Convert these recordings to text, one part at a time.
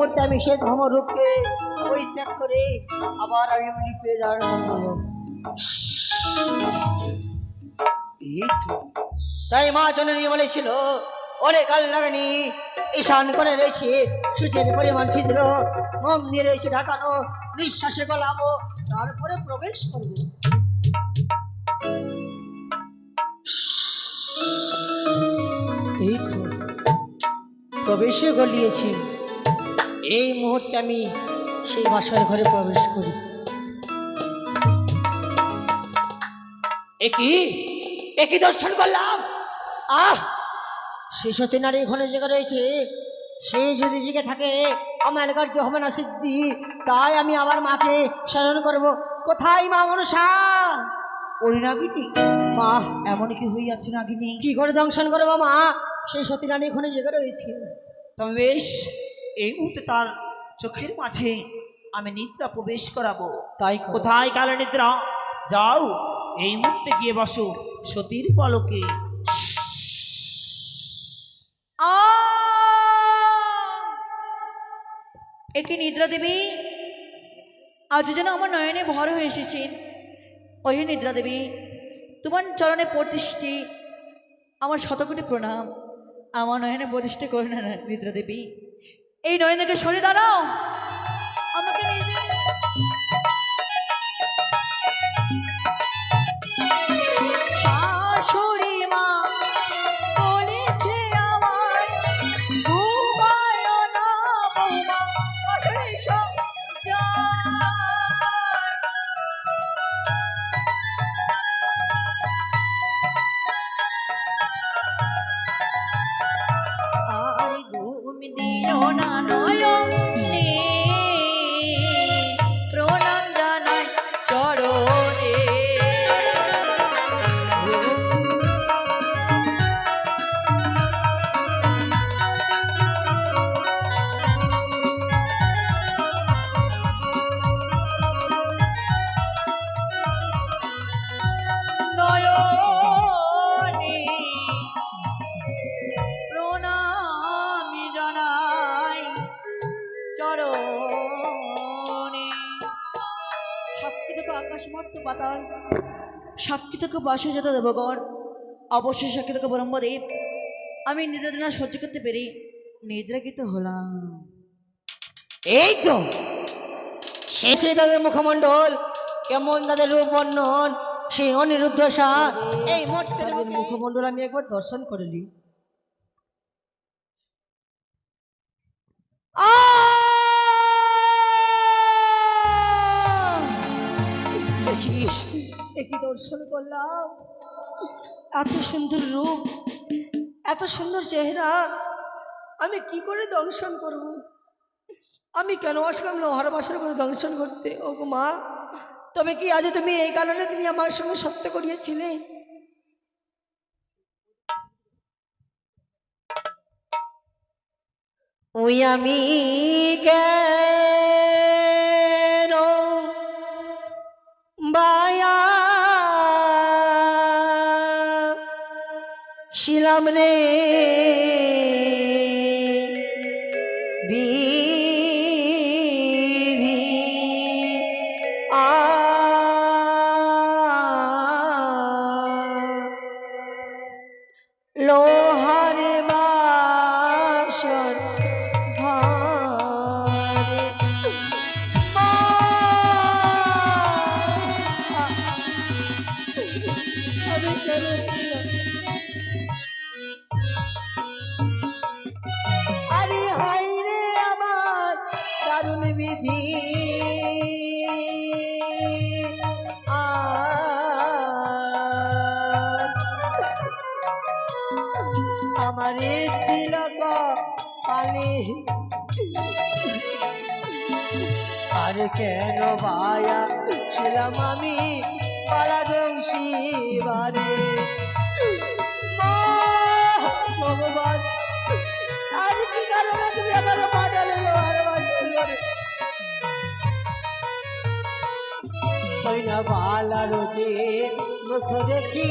মুহূর্তে আমি সে ধর্মরূপকে পরিত্যাগ করে আবার আমি রূপে ধারণ করব। তাই মা জননী বলেছিল ওরে কাল লাগেনি ঈশান করে রয়েছে, সূর্যের পরিমাণ ছিদ্র, মম দিয়ে রয়েছে ঢাকানো, নিঃশ্বাসে গলাবো, তারপরে প্রবেশ করব। প্রবেশে গলিয়েছি। এই মুহূর্তে আমি সেই বাসার ঘরে প্রবেশ করি। একই একই দর্শন করলাম? আহ! সে সতী নারী ঘরে জেগে রয়েছে। সে যদি জেগে থাকে আমার কার্য হবে না সিদ্ধি। তাই আমি আমার মাকে স্মরণ করব। কোথায় মা মনসা? পরিণামিনী মা এমন কি হইয়াছে নাগিনী কি করে দংশন করব মা? সেই সতী নারী ঘরে জেগে রয়েছে। তবে বেশ এই মুহূর্তে তার চোখের মাঝে আমি নিদ্রা প্রবেশ করাবো। তাই কোথায় কালে নিদ্রা? যাও এই মুহূর্তে গিয়ে বসো। সতীর পলকে। একে নিদ্রা দেবী? আজ যেন আমার নয়নে ভর হয়ে এসেছেন ওই নিদ্রা দেবী তোমার চরণে প্রতিষ্ঠি। আমার শতকোটি প্রণাম। আমার নয়নে প্রতিষ্ঠা করে না নিদ্রা দেবী। এই নয়নাকে সরে দাঁড়াও। মর্ত পাতাল সাক্ষী থেকে বাসে যত দেবগণ অবশ্যই সাক্ষী থেকে ব্রহ্মদেব। আমি নিদ্রা দিনা সহ্য করতে পেরে নিদ্রাকৃত হলাম। এই তো। শেষে তাদের মুখমণ্ডল। কেমন তাদের রূপ বর্ণন? সেই অনিরুদ্ধ শাহ এই মুখমণ্ডল আমি একবার দর্শন করে নিই। একই দর্শন করলাম। এত সুন্দর রূপ, এত সুন্দর চেহারা, আমি কি করে দংশন করব? আমি কেন আসলাম লোহার বাসর করে দংশন করতে? ও মা, তবে কি আজ তুমি এই কারণে তুমি আমার সঙ্গে সত্য করিয়েছিলে? ওই আমি কেন শিলাম রে। আর কেন ভায়া ছিলাম আমি পালা বারে ভগবান, আর কি কারণে তুমি আমাকে পাঠালে না বালা মুখ দেখি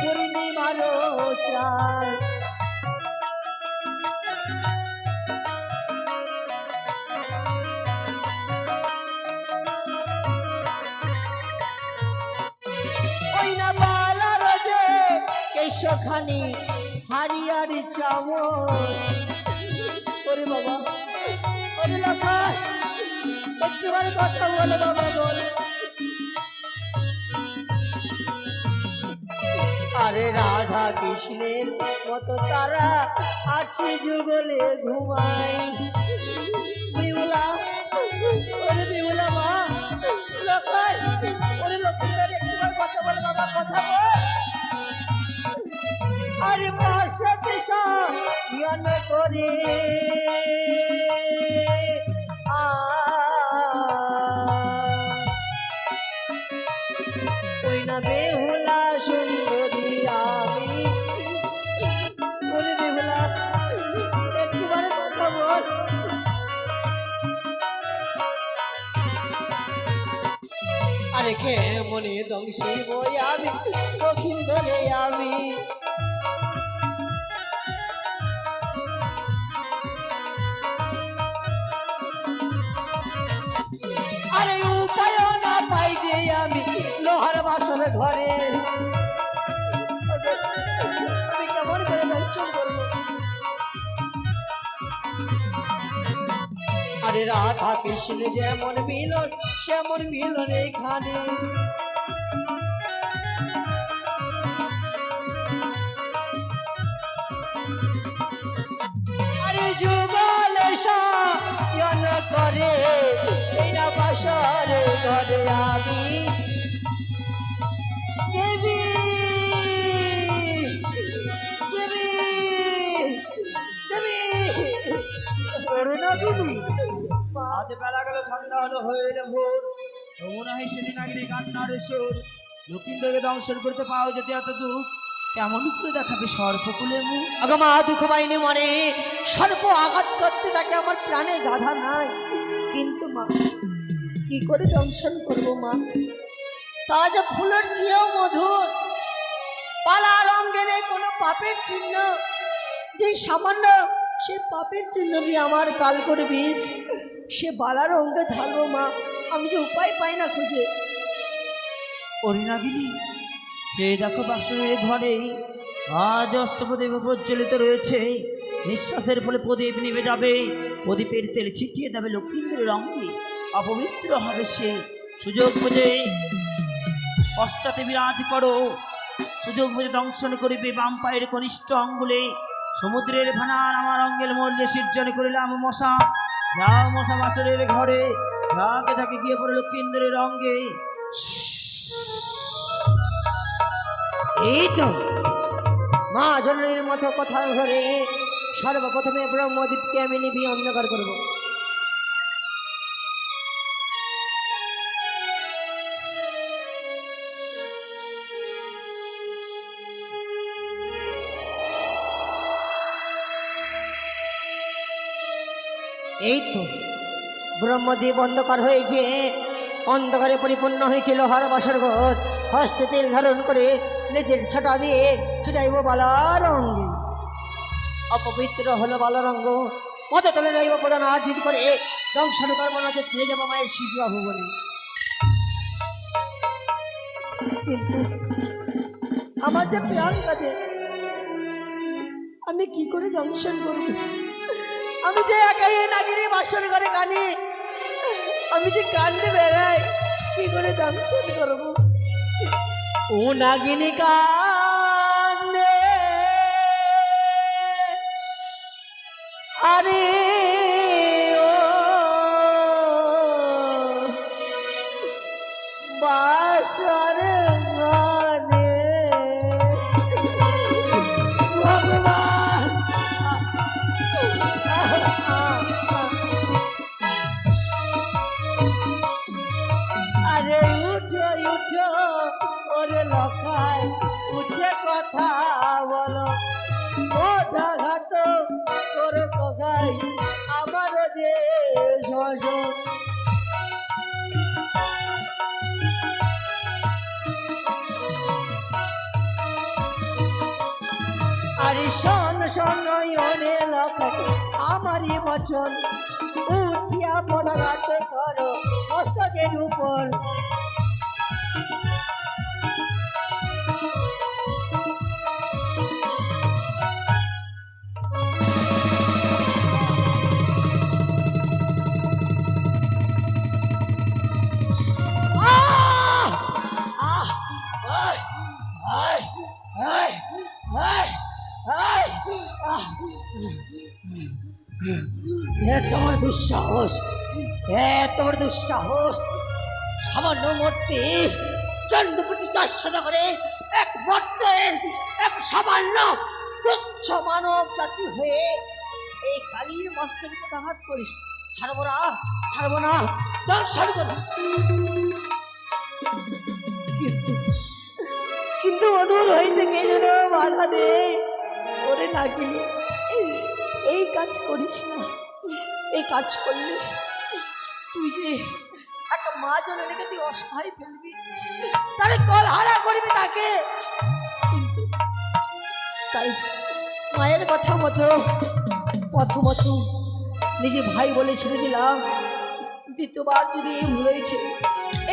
পূর্ণিমার চাল। একশোখানি হারিয়ার চামচ। ওরে বাবা কথা বলে, বাবা, বল। আরে রাধা কৃষ্ণের মতো তারা আছে যুগলে ঘুমাই আরে পাশাতে সায়ন করে। আ। ওই না বেহুলা সুন্দরী আমি। বলে বেহুলা আরে কেমনে দংশী বই আমি, দক্ষিণ ধরে আমি। বাসন ঘরে। আরে রাধা কৃষ্ণ যেমন মিলন সেমন মিলন এখানে। আরে যুগল করে? হয়ে সেদিন আগে কান্নার সুর করতে পাও যদি এত দুঃখ। আমার প্রাণে গাধা নাই। কিন্তু মা, কি করে দংশন করব মা? তা যে ফুলের চেয়েও মধুর। পালা রঙে নেই কোনো পাপের চিহ্ন। যে সামান্য সে পাপের জন্য দিয়ে আমার কাল করে বিষ সে বালার রঙে থাকব মা, আমি যে উপায় পাই না খুঁজে। অরিনাগিনী সে দেখো বাসনের ঘরে আজ অষ্টপ্রদীপ প্রজ্বলিত রয়েছে, নিঃশ্বাসের ফলে প্রদীপ নিভে যাবে, প্রদীপের তেল ছিটিয়ে দেবে লক্ষিন্দ্রের অঙ্গে অপবিত্র হবে সে। সুযোগ বুঝে পশ্চাতে বিরাজ করো, সুযোগ বুঝে দংশন করিবে বাম পায়ের কনিষ্ঠ অঙ্গুলে সমুদ্রের ভানার আমার অঙ্গের মর্যে সির্জন করিলাম মশা। যাও মশা বাসরের ঘরে যাকে তাকে গিয়ে পড়ে লক্ষিন্দ্রের অঙ্গে। এই তো। মা জননীর মতো কথা ধরে সর্বপ্রথমে ব্রহ্মদীপকে আমি নিবি অন্ধকার করব। এই তো ব্রহ্মদ্বীপ অন্ধকার হয়েছে। অন্ধকারে পরিপূর্ণ হয়েছিল হর বাসর ঘর। হস্তে তেল ধারণ করে লেজের ছটা দিয়ে ছুটাইব বালার অঙ্গে অপবিত্র হলো বালরঙ্গ পদে তলে রইব প্রধান আজিত করে। দংশন না যে যাব মায়ের শিশু ভুবনে আমার যে প্রাণ কাজে আমি কি করে দংশন করব? আমি যে একাই নাগিনি বাসন করে কানে, আমি যে কান্দে বেড়াই, কি করে দংশন করব? ও নাগিনী কান্দে। আরে শ্বশুর আরে শোন শোন নয়নে লক্ষ আমারই বচন। উঠিয়া পদাঘাত করো মস্তকের উপর। তোমার দুঃসাহস, এ তোমার দুঃসাহস। সামান্য মূর্তি চন্দ্র প্রতি চারশত করে এক মর্তের এক সামান্য তুচ্ছ মানব জাতি হয়ে এই কালীর মস্তকের উপর করিস। ছাড়বো না ছাড়বো না দেখ ছাড়বো না। কিন্তু অদূর হইতে কে যেন বাধা দেয়? দে ওরে নাগিনি এই কাজ করিস না। এই কাজ করলে তুই যে একটা মা জননীকে তুই অসহায় ফেলবি, তাহলে কল হারা করবি তাকে। তাই মায়ের কথা মতো প্রথমত নিজে ভাই বলে ছেড়ে দিলাম। দ্বিতীয়বার যদি হয়েছে,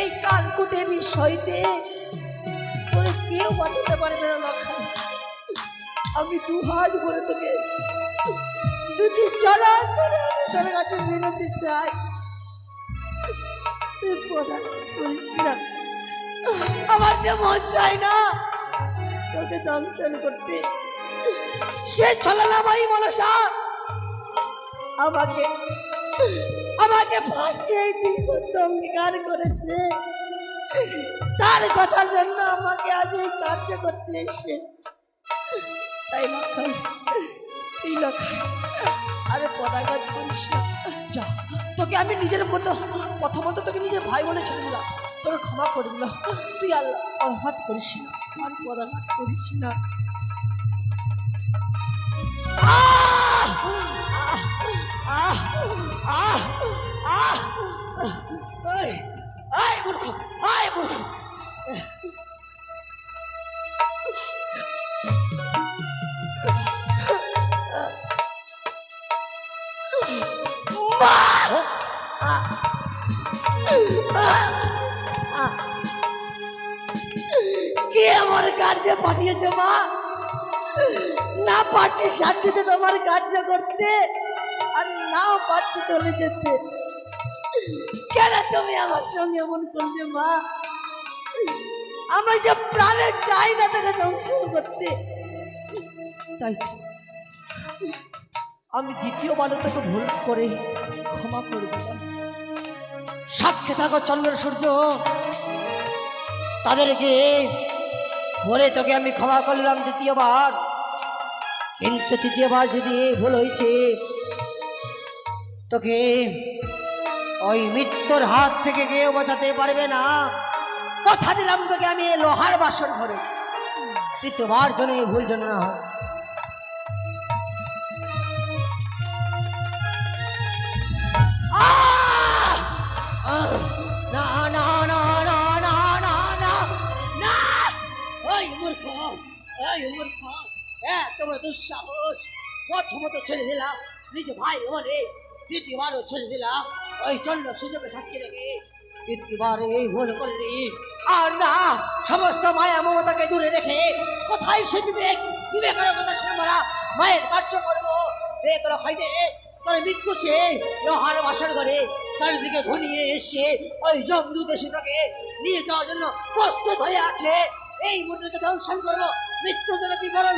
এই কানকুটে বিষয়তে তোরে কেউ বাঁচাতে পারবে না লক্ষণ আমি দু হাত ভরে তোকে দুটি চলা ধরে তোর কাছে বিনতি চাই। আমার যে মন চায় না তোকে দংশন করতে। সে ছলনা ভাই মনসা। আমাকে আমাকে ফাঁসিয়ে ত্রিশুদ্ধ অঙ্গীকার করেছে। তার কথার জন্য আমাকে আজ এই কার্য করতে এসে তাই লক্ষণ তুই লক্ষণ আরে পদাঘাত করিস না। যা। তোকে আমি নিজের মতো, প্রথমত তোকে নিজের ভাই বলে ছেড়ে দিলাম। তোকে ক্ষমা করে দিলাম। তুই আর আঘাত করিস না। আর পদাঘাত করিস না। কার্যে মা না পারছি শান্তিতে তোমার কার্য করতে আর নাও পারছি চলে যেতে। কেন তুমি আমার সঙ্গে এমন করলে, মা? আমার যে প্রাণের চাই না তাকে ধ্বংস করতে। তাই আমি দ্বিতীয়বার তোকে ভুল করে ক্ষমা করে দিলাম। সাক্ষী থাকো চন্দ্র সূর্য। তাদেরকে বলে তোকে আমি ক্ষমা করলাম দ্বিতীয়বার। কিন্তু তৃতীয়বার যদি ভুল হয়েছে, তোকে ওই মৃত্যুর হাত থেকে কেউ বাঁচাতে পারবে না। কথা দিলাম তোকে, আমি লোহার বাসন ঘরে তৃতীয়বার জন্য এই ভুল জন্য না হয়। দুঃসাহস প্রথমত ছেড়ে দিলাম, নিজ ভাই বলে, দ্বিতীয়বারও ছেড়ে দিলাম, ওই চন্দ্র সুযোগে সাক্ষী রেখে, তৃতীয়বার এই ভুল করলি। আর না, সমস্ত মায়া মমতাকে দূরে রেখে, কোথায় সে বিবেক? বিবেকের কথা শুনব না মায়ের কার্য করব। করে খাইতে তোর মৃত্যু সে লোহার বাসন করে চারিদিকে ঘনিয়ে এসে ওই জমদূত এসে তাকে নিয়ে যাওয়ার জন্য প্রস্তুত হয়ে আছে। এই মুহূর্তে দংশন করব মৃত্যু যেন কি বরণ